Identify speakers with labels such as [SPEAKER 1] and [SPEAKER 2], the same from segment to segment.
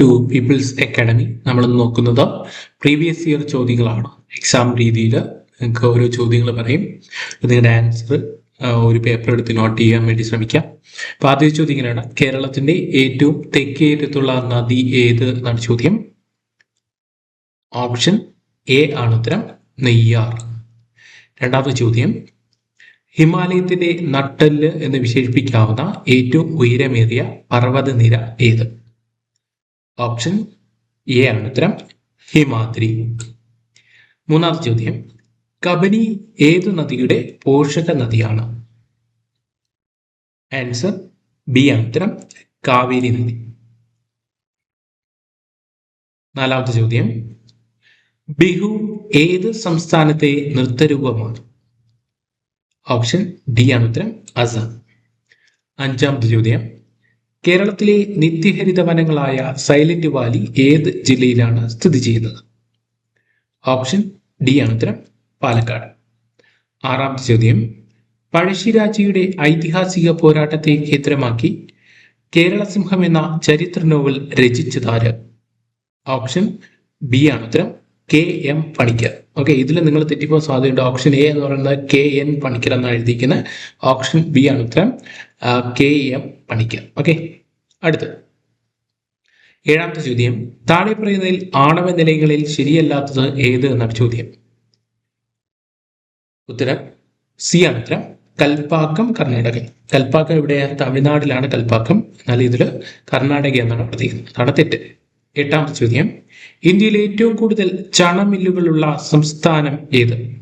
[SPEAKER 1] To people's academy നമ്മൾ നോക്കുന്നത് previous year ചോദ്യങ്ങളാണ്. എക്സാം രീതിയിൽ നിങ്ങൾക്ക് ഓരോ ചോദ്യങ്ങൾ പറയും. നിങ്ങളുടെ ആൻസർ ഒരു പേപ്പർ എടുത്ത് നോട്ട് ചെയ്യാൻ വേണ്ടി ശ്രമിക്കാം. അപ്പൊ ആദ്യ ചോദ്യം ഇങ്ങനെയാണ്. കേരളത്തിന്റെ ഏറ്റവും തെക്കേറ്റത്തുള്ള നദി ഏത് എന്നാണ് ചോദ്യം. ഓപ്ഷൻ എ ആണ് ഉത്തരം. നെയ്യാർ. രണ്ടാമത്തെ ചോദ്യം. ഹിമാലയത്തിന്റെ നട്ടെല്ല് എന്ന് വിശേഷിപ്പിക്കാവുന്ന ഏറ്റവും ഉയരമേറിയ പർവതനിര ഏത്? ഓപ്ഷൻ എ ആണ് ഉത്തരം ഹിമാദ്രി. മൂന്നാമത്തെ ചോദ്യം കബനി ഏത് നദിയുടെ പോഷക നദിയാണ്? ആൻസർ ബി ആണ് ഉത്തരം കാവേരി നദി. നാലാമത്തെ ചോദ്യം ബിഹു ഏത് സംസ്ഥാനത്തെ നൃത്തരൂപമാണ്? ഓപ്ഷൻ ഡി ആണ് ഉത്തരം അസം. അഞ്ചാമത്തെ ചോദ്യം കേരളത്തിലെ നിത്യഹരിത വനങ്ങളായ സൈലന്റ് വാലി ഏത് ജില്ലയിലാണ് സ്ഥിതി ചെയ്യുന്നത്? ഓപ്ഷൻ ഡി ആണ് ഉത്തരം പാലക്കാട്. ആറാമത്തെ ചോദ്യം പഴശ്ശിരാജയുടെ ഐതിഹാസിക പോരാട്ടത്തെ കേന്ദ്രമാക്കി കേരളസിംഹം എന്ന ചരിത്ര നോവൽ രചിച്ചതാര്? ഓപ്ഷൻ ബി ആണ് ഉത്തരം കെ എം പണിക്കർ. ഓക്കെ ഇതിൽ നിങ്ങൾ തെറ്റിപ്പോ സാധ്യതയുണ്ട്. ഓപ്ഷൻ എ എന്ന് പറയുന്നത് കെ എൻ പണിക്കർ എന്നാണ് എഴുതിയിരിക്കുന്നത്. ഓപ്ഷൻ ബി ആണ് ഉത്തരം കെ എം പണിക്കർ. ഓക്കെ അടുത്ത് ഏഴാമത്തെ ചോദ്യം താഴെ പറയുന്നതിൽ ആണവ നിലയങ്ങളിൽ ശരിയല്ലാത്തത് ഏത് എന്നാണ് ചോദ്യം. ഉത്തരം സി ആണ് ഉത്തരം. കൽപ്പാക്കം കർണാടക. കൽപ്പാക്കം ഇവിടെ തമിഴ്നാട്ടിലാണ് കൽപ്പാക്കം. എന്നാൽ ഇതിൽ കർണാടക എന്നാണ് പ്രതീക്ഷിക്കുന്നത്. അതാണ് തെറ്റ്. എട്ടാമത്തെ ചോദ്യം ഇന്ത്യയിലെ ഏറ്റവും കൂടുതൽ ചണമില്ലുകളുള്ള സംസ്ഥാനം ഏത്?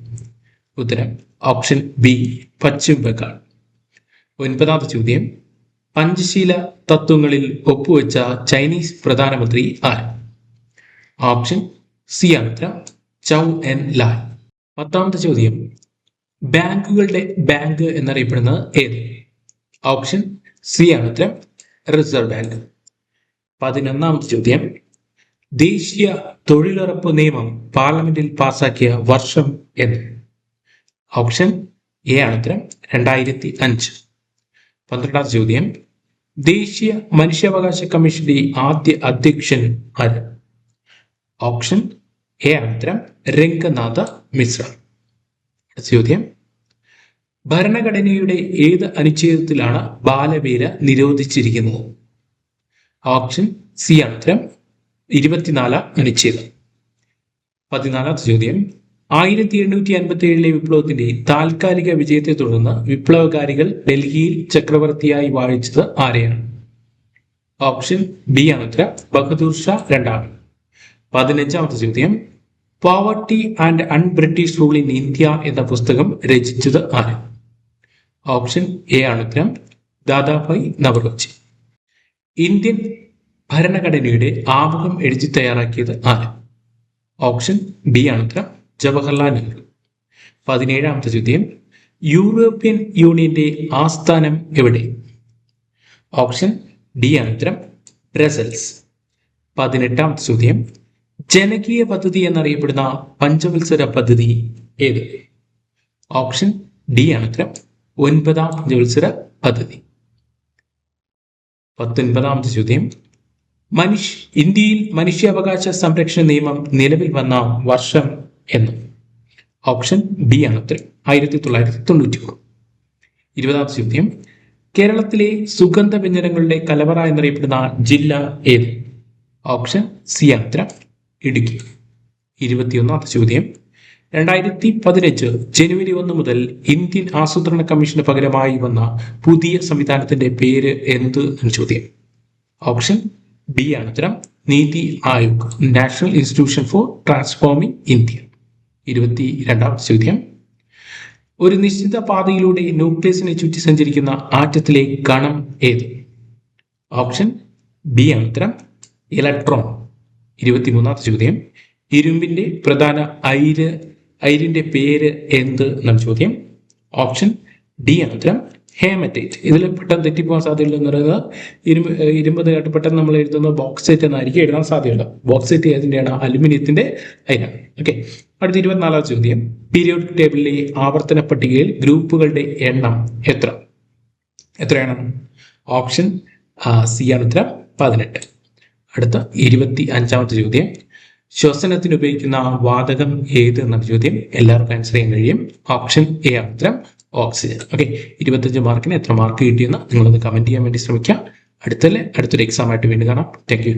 [SPEAKER 1] ഉത്തരം ഓപ്ഷൻ ബി പശ്ചിമ ബംഗാൾ ഒൻപതാമത്തെ ചോദ്യം പഞ്ചശീല തത്വങ്ങളിൽ ഒപ്പുവെച്ച ചൈനീസ് പ്രധാനമന്ത്രി ആര്? ഓപ്ഷൻ സി ആണ് ഉത്തരം ചൗ എൻ ലായ് പത്താമത്തെ ചോദ്യം. ബാങ്കുകളുടെ ബാങ്ക് എന്നറിയപ്പെടുന്നത് ഏത്? ഓപ്ഷൻ സി ആണ് റിസർവ് ബാങ്ക്. പതിനൊന്നാമത്തെ ചോദ്യം. ദേശീയ തൊഴിലുറപ്പ് നിയമം പാർലമെന്റിൽ പാസാക്കിയ വർഷം എന്ന്. ഓപ്ഷൻ എ ആണ് ഉത്തരം രണ്ടായിരത്തി അഞ്ച്. പന്ത്രണ്ടാം ചോദ്യം. ദേശീയ മനുഷ്യാവകാശ കമ്മീഷന്റെ ആദ്യ അധ്യക്ഷൻ ആര്? ഓപ്ഷൻ എ ആണ് ഉത്തരം രംഗനാഥ മിശ്ര. ചോദ്യം. ഭരണഘടനയുടെ ഏത് അനുച്ഛേദത്തിലാണ് ബാലവേല നിരോധിച്ചിരിക്കുന്നത്? ഓപ്ഷൻ സി ആണ് ഉത്തരം ഇരുപത്തിനാലാം അനുച്ഛേദം. പതിനാലാമത്തെ ചോദ്യം. ആയിരത്തി എണ്ണൂറ്റി അൻപത്തി ഏഴിലെ വിപ്ലവത്തിന്റെ താൽക്കാലിക വിജയത്തെ തുടർന്ന് വിപ്ലവകാരികൾ ഡൽഹിയിൽ ചക്രവർത്തിയായി വാഴിച്ചത് ആരെയാണ്? ഓപ്ഷൻ ബി ആണ് ഉത്തരം ബഹദൂർ ഷാ രണ്ടാമൻ പതിനഞ്ചാമത്തെ ചോദ്യം poverty and un British rule in India എന്ന പുസ്തകം രചിച്ചത് ആര്? ഓപ്ഷൻ എ ആണ് ഉത്തരം ദാദാഭായ് നവറോജി ഇന്ത്യൻ ഭരണഘടനയുടെ ആമുഖം എഴുതി തയ്യാറാക്കിയത് ആര്? ഓപ്ഷൻ ബി ആണ് ഉത്തരം ജവഹർലാൽ നെഹ്റു പതിനേഴാമത്തെ ചോദ്യം യൂറോപ്യൻ യൂണിയന്റെ ആസ്ഥാനം എവിടെ? ഓപ്ഷൻ ഡി ഉത്തരം ബ്രസൽസ്. പതിനെട്ടാമത്തെ ചോദ്യം ജനകീയ പദ്ധതി എന്നറിയപ്പെടുന്ന പഞ്ചവത്സര പദ്ധതി ഏത്? ഓപ്ഷൻ ഡി ആണ് ഒൻപതാം പഞ്ചവത്സര പദ്ധതി. പത്തൊൻപതാമത്തെ ചോദ്യം മനുഷ്യ ഇന്ത്യയിൽ മനുഷ്യാവകാശ സംരക്ഷണ നിയമം നിലവിൽ വന്ന വർഷം എന്ന്. ഓപ്ഷൻ ബി ആണ് ഉത്തരം. ആയിരത്തി തൊള്ളായിരത്തി തൊണ്ണൂറ്റി മൂന്ന് ഇരുപതാമത്തെ ചോദ്യം. കേരളത്തിലെ സുഗന്ധ വ്യഞ്ജനങ്ങളുടെ കലവറ എന്നറിയപ്പെടുന്ന ജില്ല ഏത്? ഓപ്ഷൻ സി ആണ് ഉത്തരം. ഇടുക്കി. ഇരുപത്തിയൊന്നാമത്തെ ചോദ്യം. രണ്ടായിരത്തി പതിനഞ്ച് ജനുവരി ഒന്ന് മുതൽ ഇന്ത്യൻ ആസൂത്രണ കമ്മീഷന് പകരമായി വന്ന പുതിയ സംവിധാനത്തിന്റെ പേര് എന്ത് എന്ന് ചോദ്യം. ഓപ്ഷൻ ബി ആണ് ഉത്തരം. NITI Aayog national institution for transforming India ഇരുപത്തി രണ്ടാം ചോദ്യം. ഒരു നിശ്ചിത പാതയിലൂടെ ന്യൂക്ലിയസിനെ ചുറ്റി സഞ്ചരിക്കുന്ന ആറ്റത്തിലെ കണം ഏത്? ഓപ്ഷൻ ബി ആണ് ഉത്തരം ഇലക്ട്രോൺ. ഇരുപത്തിമൂന്നാമത്തെ ചോദ്യം. ഇരുമ്പിന്റെ പ്രധാന അയിര് അയിരിന്റെ പേര് എന്ത് എന്നാണ് ചോദ്യം. ഓപ്ഷൻ ഡി ആണ് ഉത്തരം ഹേമറ്റേറ്റ്. ഇതിൽ പെട്ടെന്ന് തെറ്റിപ്പോകാൻ സാധ്യതയുള്ള എന്ന് പറയുന്നത് ഇരുമ്പ് കേട്ട് പെട്ടെന്ന് നമ്മൾ എഴുതുന്ന ബോക്സൈറ്റ് എന്നായിരിക്കും എഴുതാൻ സാധ്യതയുള്ളത് ബോക്സൈറ്റ് ഏതിന്റെയാണ് അലുമിനിയത്തിന്റെ അതിനാണ് ഓക്കെ അടുത്ത ഇരുപത്തിനാലാം ചോദ്യം. പീരിയോഡിക് ടേബിളിലെ ആവർത്തന പട്ടികയിൽ ഗ്രൂപ്പുകളുടെ എണ്ണം എത്ര? എത്രയാണ്? ഓപ്ഷൻ സി ആണ് ഉത്തരം. പതിനെട്ട്. അടുത്ത ഇരുപത്തി അഞ്ചാമത്തെ ചോദ്യം. ശ്വസനത്തിന് ഉപയോഗിക്കുന്ന വാതകം ഏത് എന്നുള്ള ചോദ്യം. എല്ലാവർക്കും ആൻസർ ചെയ്യാൻ കഴിയും. ഓപ്ഷൻ എ ആണ് ഉത്തരം. ഓക്സിജൻ ഓക്കെ ഇരുപത്തഞ്ച് മാർക്കിന് എത്ര മാർക്ക് കിട്ടിയെന്ന് നിങ്ങളൊന്ന് കമന്റ് ചെയ്യാൻ വേണ്ടി ശ്രമിക്കുക അടുത്തല്ലേ? അടുത്തൊരു എക്സാം ആയിട്ട് വീണ്ടും കാണാം. താങ്ക്